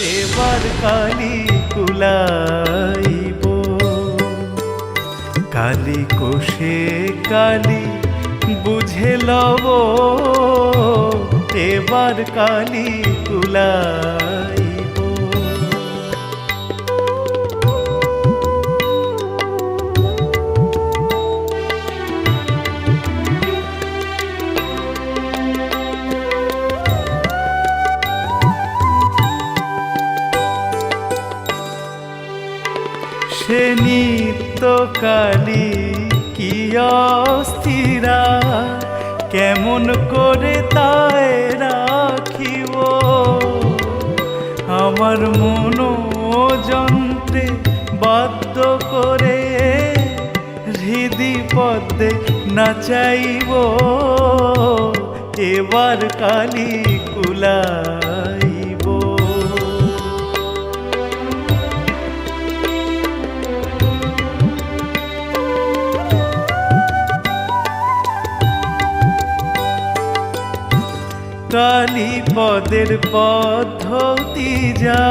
এবার কালি কুলাইব। কালি কোষে কালি বুঝে লব। এবার কালি কুলাইব। কালী, কি অস্থিরা? কেমন করে তাই রাখিব? আমার মনোযন্ত্রে বাধ্য করে হৃদি পদ্মে নাচাইব। এবার কালী কুলাইব কালী পদের পদ্ধতি যা,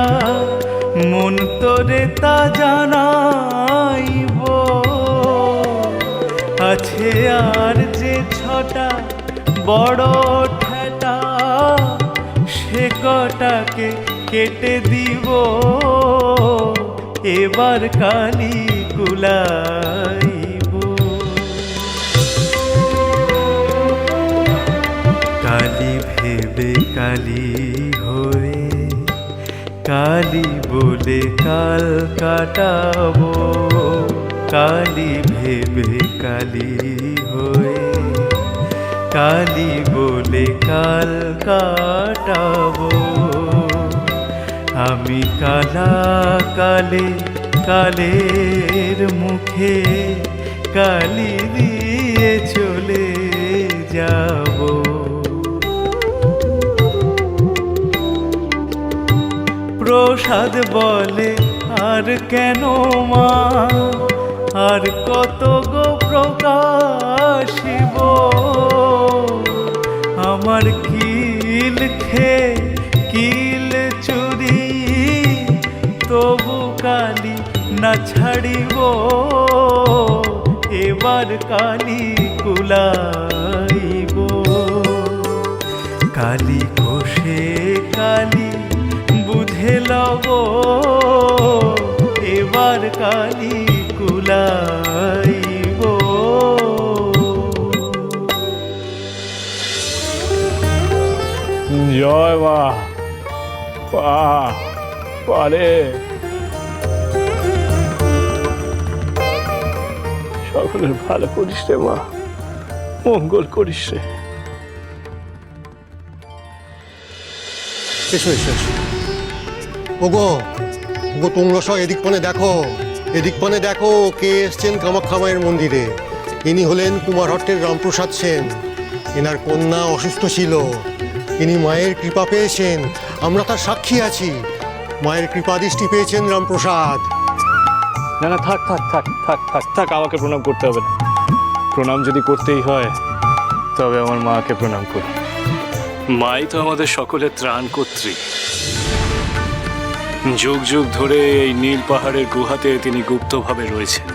মন তোরে তা জানাইব। আছে আর যে ছটা বড় ঠেটা সে কটাকে কেটে দিব। এবার কালী কুলাইব ভেবে কালি হয়ে, কালি বলে কাল কাটাবো। কালি ভেবে কালি হয়ে, কালি বলে কাল কাটাবো। আমি কালা কালে, কালের মুখে কালি দিয়ে চলে যাব। প্রসাদ বলে, আর কেন মা? আর কত গো প্রকাশিব? আমার কিল খে কিল চুরি, তবু কালি না ছাড়িব। এবার কালি কুলাইব। কালি লব এবার কালি কুলাইব। জয় মা পা পারে সকলের ভালো করিস রে মা মঙ্গল করিস রে। এসো এসো এসো। ওগো ওগো তোমরা সব এদিক পানে দেখো এদিক পানে দেখো কে এসছেন কামাখ্যা মায়ের মন্দিরে। ইনি হলেন কুমারহট্টের রামপ্রসাদ সেন। এনার কন্যা অসুস্থ ছিল। ইনি মায়ের কৃপা পেয়েছেন। আমরা তার সাক্ষী আছি। মায়ের কৃপাদৃষ্টি পেয়েছেন রামপ্রসাদ। না না থাক থাক থাক থাক থাক থাক আমাকে প্রণাম করতে হবে না। প্রণাম যদি করতেই হয় তবে আমার মাকে প্রণাম করি মাই তো আমাদের সকলের ত্রাণ কর্ত্রী। যুগ যুগ ধরে এই নীল পাহাড়ের গুহাতে তিনি গুপ্তভাবে রয়েছেন।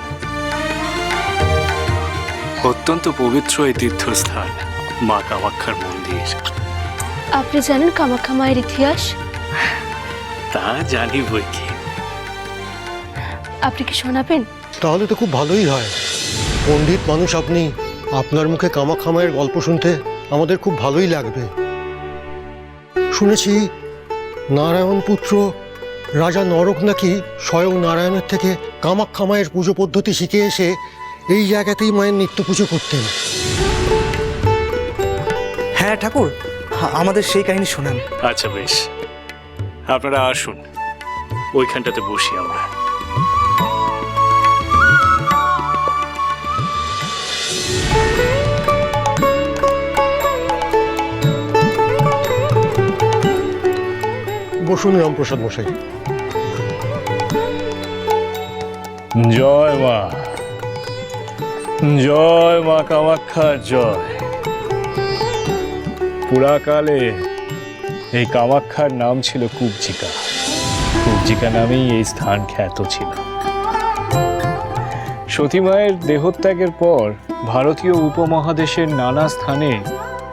অত্যন্ত পবিত্র এই তীর্থস্থান মা কামাক্ষার মন্দির। আপনি জানেন কামাখ্যা মায়ের ইতিহাস? তা জানি বই কি। আপনি কি শোনাবেন? তাহলে তো খুব ভালোই হয়। পণ্ডিত মানুষ আপনি আপনার মুখে কামাখ্যা মায়ের গল্প শুনতে আমাদের খুব ভালোই লাগবে। শুনেছি নারায়ণ পুত্র রাজা নরক নাকি স্বয়ং নারায়ণের থেকে কামাক্ষা মায়ের পুজো পদ্ধতি শিখে এসে এই জায়গাতেই মায়ের নিত্য পুজো করতেন। হ্যাঁ ঠাকুর আমাদের সেই কাহিনী শোনান। আচ্ছা বেশ। আপনারা আসুন। ওইখানটাতে বসি আমরা। বসুন রামপ্রসাদ মশাই। জয় মা। জয় মা কামাক্ষার জয়। পুরাকালে এই কামাক্ষার নাম ছিল কুবজিকা কুব্জিকা নামেই এই স্থান খ্যাত ছিল। সতী মায়ের দেহত্যাগের পর ভারতীয় উপমহাদেশের নানা স্থানে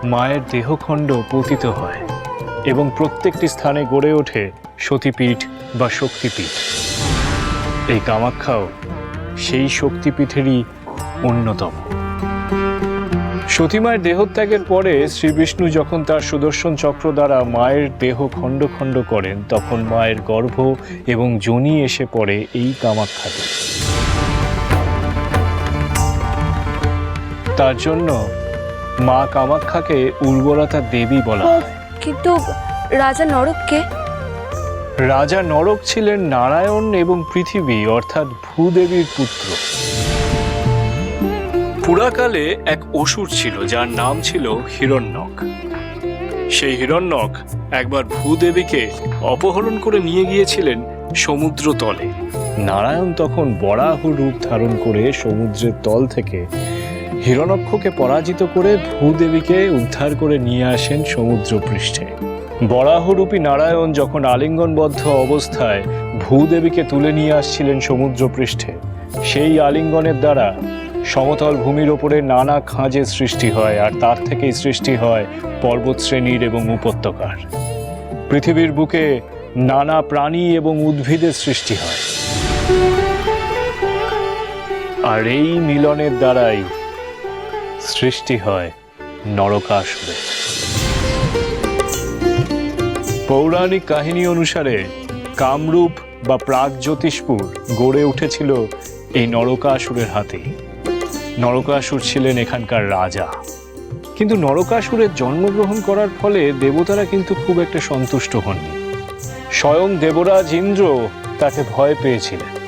মায়ের দেহখণ্ড পতিত হয়। এবং প্রত্যেকটি স্থানে গড়ে ওঠে সতীপীঠ বা শক্তিপীঠ। এই কামাখ্যাও সেই শক্তিপীঠেরই অন্যতম। সতীমায়ের দেহত্যাগের পরে শ্রী বিষ্ণু যখন তার সুদর্শন চক্র দ্বারা মায়ের দেহ খণ্ড খণ্ড করেন, তখন মায়ের গর্ভ এবং যোনি এসে পড়ে এই কামাখ্যাতে। তার জন্য মা কামাখ্যাকে উর্বরতা দেবী বলা হয়। কিন্তু রাজা নরককে রাজা নরক ছিলেন নারায়ণ এবং পৃথিবী, অর্থাৎ ভূদেবীর পুত্র। পুরাকালে এক অসুর ছিল, যার নাম ছিল হিরণ্যক। সেই হিরণ্যক একবার ভূদেবীকে অপহরণ করে নিয়ে গিয়েছিলেন সমুদ্র তলে। নারায়ণ তখন বরাহ রূপ ধারণ করে সমুদ্রের তল থেকে হিরণক্ষকে পরাজিত করে ভূদেবীকে উদ্ধার করে নিয়ে আসেন সমুদ্র পৃষ্ঠে বরাহরূপী নারায়ণ যখন আলিঙ্গনবদ্ধ অবস্থায় ভূদেবীকে তুলে নিয়ে আসছিলেন সমুদ্র পৃষ্ঠে সেই আলিঙ্গনের দ্বারা সমতল ভূমির ওপরে নানা খাঁজের সৃষ্টি হয় আর তার থেকেই সৃষ্টি হয় পর্বতশ্রেণীর এবং উপত্যকার। পৃথিবীর বুকে নানা প্রাণী এবং উদ্ভিদের সৃষ্টি হয়। আর এই মিলনের দ্বারাই সৃষ্টি হয় নরকাসুরের পৌরাণিক কাহিনী অনুসারে কামরূপ বা প্রাগজ্যোতিষপুর গড়ে উঠেছিল এই নরকাসুরের হাতে। নরকাসুর ছিলেন এখানকার রাজা। কিন্তু নরকাসুরের জন্মগ্রহণ করার ফলে দেবতারা কিন্তু খুব একটা সন্তুষ্ট হননি। স্বয়ং দেবরাজ ইন্দ্র তাকে ভয় পেয়েছিলেন।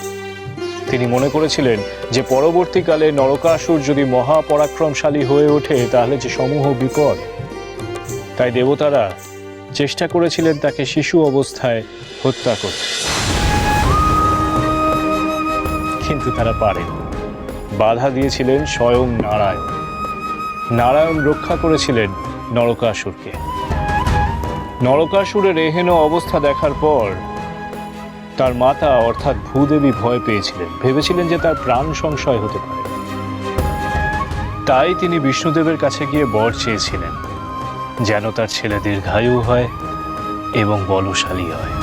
তিনি মনে করেছিলেন যে পরবর্তীকালে নরকাসুর যদি মহাপরাক্রমশালী হয়ে ওঠে, তাহলে যে সমূহ বিপদ। তাই দেবতারা চেষ্টা করেছিলেন তাকে শিশু অবস্থায় হত্যা করতে। কিন্তু তারা পারেন। বাধা দিয়েছিলেন স্বয়ং নারায়ণ। নারায়ণ রক্ষা করেছিলেন নরকাসুরকে। নরকাসুরের এহেন অবস্থা দেখার পর তার মাতা অর্থাৎ ভূদেবী ভয় পেয়েছিলেন। ভেবেছিলেন যে তার প্রাণ সংশয় হতে পারে। তাই তিনি বিষ্ণুদেবের কাছে গিয়ে বর চেয়েছিলেন যেন তার ছেলে দীর্ঘায়ু হয় এবং বলশালী হয়।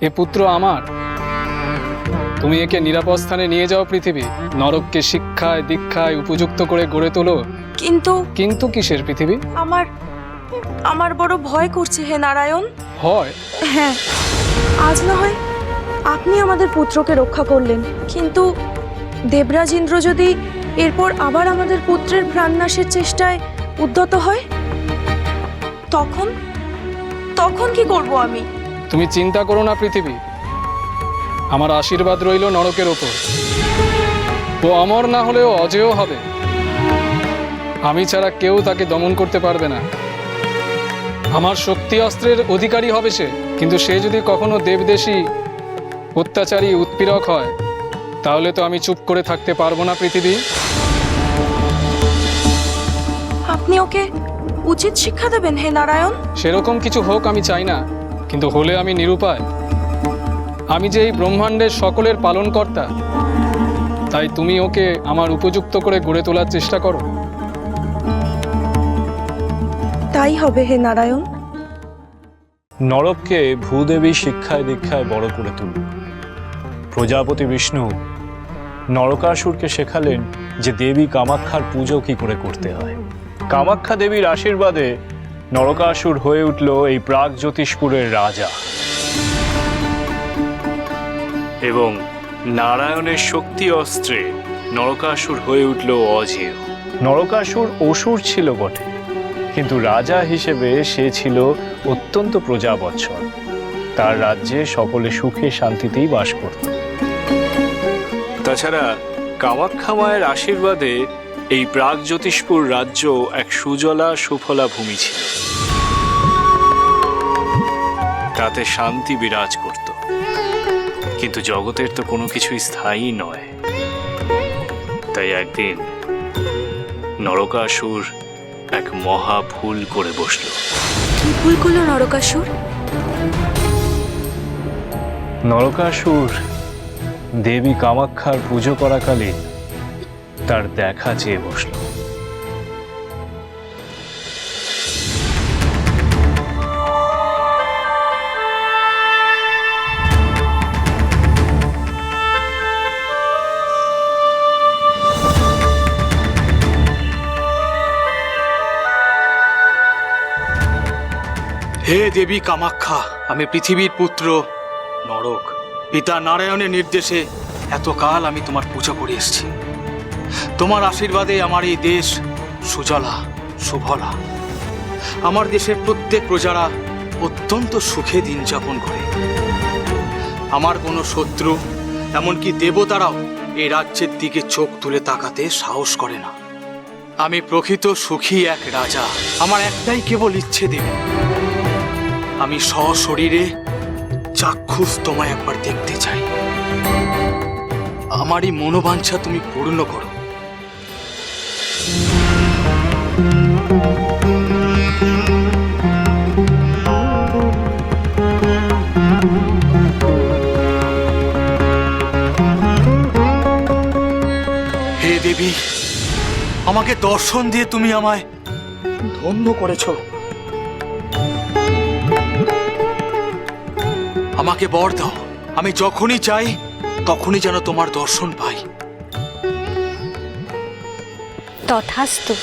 এ পুত্র আমার তুমি একে নিরাপদ স্থানে নিয়ে যাও পৃথিবী। নরককে শিক্ষায় দীক্ষায় উপযুক্ত করে গড়ে তোলো। কিন্তু কিন্তু কিসের পৃথিবী? আমার আমার বড় ভয় করছে হে নারায়ণ। হয় হ্যাঁ। আজ না হয় আপনি আমাদের পুত্রকে রক্ষা করলেন কিন্তু দেবরাজ ইন্দ্র যদি এরপর আবার আমাদের পুত্রের প্রাণনাশের চেষ্টায় উদ্যত হয় তখন তখন কি করব আমি? তুমি চিন্তা করো না পৃথিবী। আমার আশীর্বাদ রইল নরকের ওপর। ও অমর না হলেও অজেয় হবে। আমি ছাড়া কেউ তাকে দমন করতে পারবে না। আমার শক্তি অস্ত্রের অধিকারী হবে সে। কিন্তু সে যদি কখনো দেবদেশী অত্যাচারী উৎপীড়ক হয় তাহলে তো আমি চুপ করে থাকতে পারব না পৃথিবী। আপনি ওকে উচিত শিক্ষা দেবেন হে নারায়ণ। সেরকম কিছু হোক আমি চাই না কিন্তু হলে আমি নিরুপায়। আমি যে এই ব্রহ্মাণ্ডের সকলের পালনকর্তা তাই তুমি ওকে আমার উপযুক্ত করে গড়ে তোলার চেষ্টা করো। তাই হবে হে নারায়ণ। নরককে ভূদেবী শিক্ষায় দীক্ষায় বড় করে তুলল প্রজাপতি বিষ্ণু, নরকাসুরকে শেখালেন যে দেবী কামাক্ষার পুজো কি করে করতে হয়। কামাক্ষা দেবীর আশীর্বাদে নরকাসুর হয়ে উঠল এই প্রাগ জ্যোতিষপুরের রাজা। এবং নারায়ণের শক্তি অস্ত্রে নরকাসুর হয়ে উঠল অজেয়। নরকাসুর অসুর ছিল বটে। কিন্তু রাজা হিসেবে সে ছিল অত্যন্ত প্রজাবৎসল তার রাজ্যে সকলে সুখে শান্তিতেই বাস করত। তাছাড়া কামাখ্যা মায়ের আশীর্বাদে এই প্রাগ জ্যোতিষপুর রাজ্য এক সুজলা সুফলা ভূমি ছিল। তাতে শান্তি বিরাজ করত। কিন্তু জগতের তো কোনো কিছুই স্থায়ী নয়। তাই একদিন নরকাসুর এক মহা ভুল করে বসল। কি ভুল করল নরকাসুর? নরকাসুর দেবী কামাক্ষার পুজো করাকালীন তার দেখা চেয়ে বসল। দেবী কামাখ্যা, আমি পৃথিবীর পুত্র নরক। পিতা নারায়ণের নির্দেশে এতকাল আমি তোমার পূজা করে এসেছি। তোমার আশীর্বাদে আমার এই দেশ সুজলা সুফলা আমার দেশের প্রত্যেক প্রজারা অত্যন্ত সুখে দিন যাপন করে। আমার কোনো শত্রু, এমনকি দেবতারাও এই রাজ্যের দিকে চোখ তুলে তাকাতে সাহস করে না। আমি প্রকৃত সুখী এক রাজা, আমার একটাই কেবল ইচ্ছে দেবে। আমি সশরীরে চাক্ষুষ তোমায় একবার দেখতে চাই। আমারই মনোবাঞ্ছা তুমি পূর্ণ করো। হে দেবী, আমাকে দর্শন দিয়ে তুমি আমায় ধন্য করেছ। আমাকে বর দাও। আমি যখনই চাই তখনই যেন তোমার দর্শন পাই। তথাস্তু।